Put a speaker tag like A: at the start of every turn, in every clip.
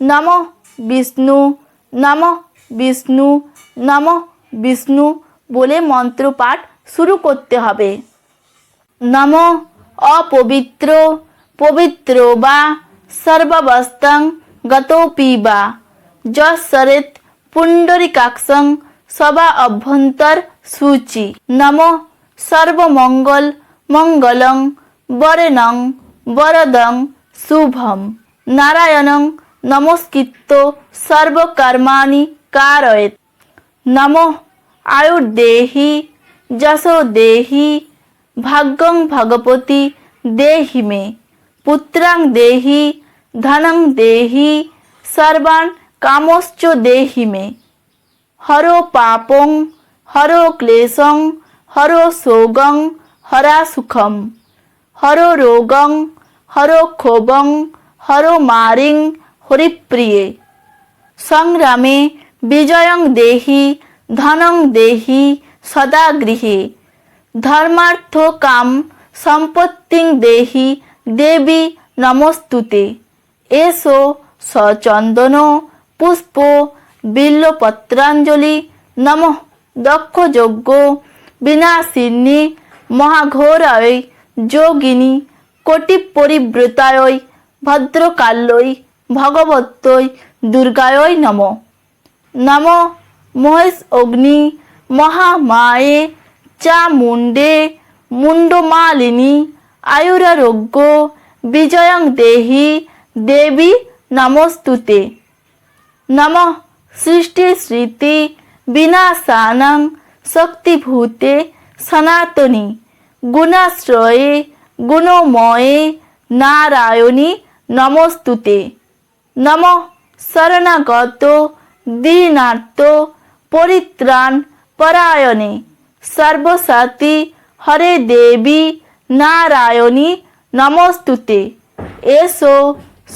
A: নম বিষ্ণু নম বিষ্ণু নম বিষ্ণু বলে মন্ত্র পাঠ শুরু করতে হবে। নম অপবিত্র, পবিত্র বা সর্বাবস্থাং গতোপি বা। যৎসরেত পুণ্ডরিকাক্ষং সবা অভ্যন্তর সূচি। নম সর্বমঙ্গল, মঙ্গলং, বরেণং, বরদং, শুভম। নারায়ণং নমস্কৃত্য সর্বকর্মাণি কারয়েত নম আয়ুর্দেহি যশো দেহি ভাগ্যং ভগবতী দেহি মে পুত্রাং দেহি ধনং দেহি সর্বান কামশ্চ দেহি মে হরো পাপং হরো ক্লেশং হরো শোগং হরা সুখম হরো রোগং হরো ক্ষোভং হরো মারিং হরিপ্রিয়ে। সংগ্রামে বিজয়ং দেহি, ধনং দেহি, সদা গৃহে। ধর্মার্থ কাম সম্পত্তিং দেহি, দেবী নমস্তুতে। এসো সচন্দন, পুষ্প, বিল্লপত্রাঞ্জলি, নম দক্ষ যজ্ঞ বিনাশিনী মহাঘোরায় যোগিনী কোটি পরিব্রতায় ভদ্রকাল্যই ভগবত্যই দুর্গায় নম। নম মহেশ অগ্নি, মহামায়ে চামুণ্ডে মুন্ডমালিনী আয়ুরারোগ্য, বিজয়ং দেহি, দেবী নমস্তুতে। নম সৃষ্টি স্মৃতি বিনাশানাং শক্তিভূতে, সনাতনী, গুণাশ্রয়ে, গুণময়ে, নারায়ণী নমস্তুতে। নম শরণাগত দীনার্ত পরিত্রাণ পরায়ণে। সর্বসাতী হরে দেবী নারায়ণী নমস্তুতে। এসো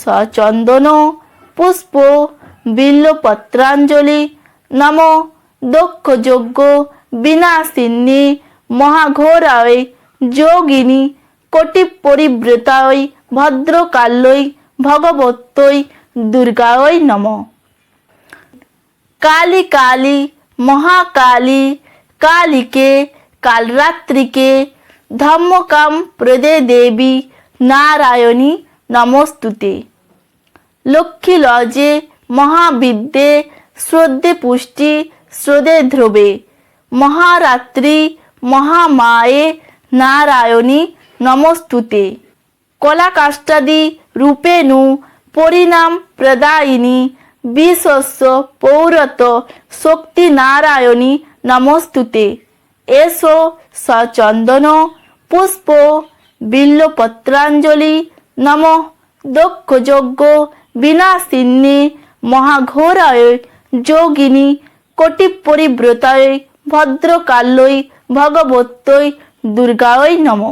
A: সচন্দন পুষ্প বিল্লপত্রাঞ্জলি নম দক্ষ যজ্ঞ বিনাশিনী মহাঘোরায় যোগিনী কোটি পরিব্রতায় ভদ্রকাল্যই ভগবত্যই দুর্গায় নম। কালী কালী, মহাকালী, কালীকে, কালরাত্রিকে, ধম্মকাম প্রদে দেবী, নারায়ণী নমস্তুতে। লক্ষ্মী লজে, মহাবিদ্যে, শ্রদ্ধে পুষ্টি, শ্রদ্ধে ধ্রুবে। মহারাত্রি, মহামায়ে, নারায়ণী নমস্তুতে। কলাকাষ্টাদি রূপেণু পরিণাম প্রদায়িনী বিশ্বস্য পৌরত শক্তি নারায়ণী নমস্তুতে। এসো সচন্দন পুষ্প বিল্লপত্রাঞ্জলি নম দক্ষ যজ্ঞ বিনাশিন্নী মহাঘোরায় যোগিনী কোটি পরিব্রতায় ভদ্রকাল্যই ভগবত্যই দুর্গায় নম।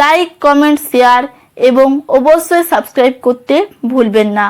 A: লাইক, কমেন্ট, শেয়ার এবং অবশ্যই সাবস্ক্রাইব করতে ভুলবেন না।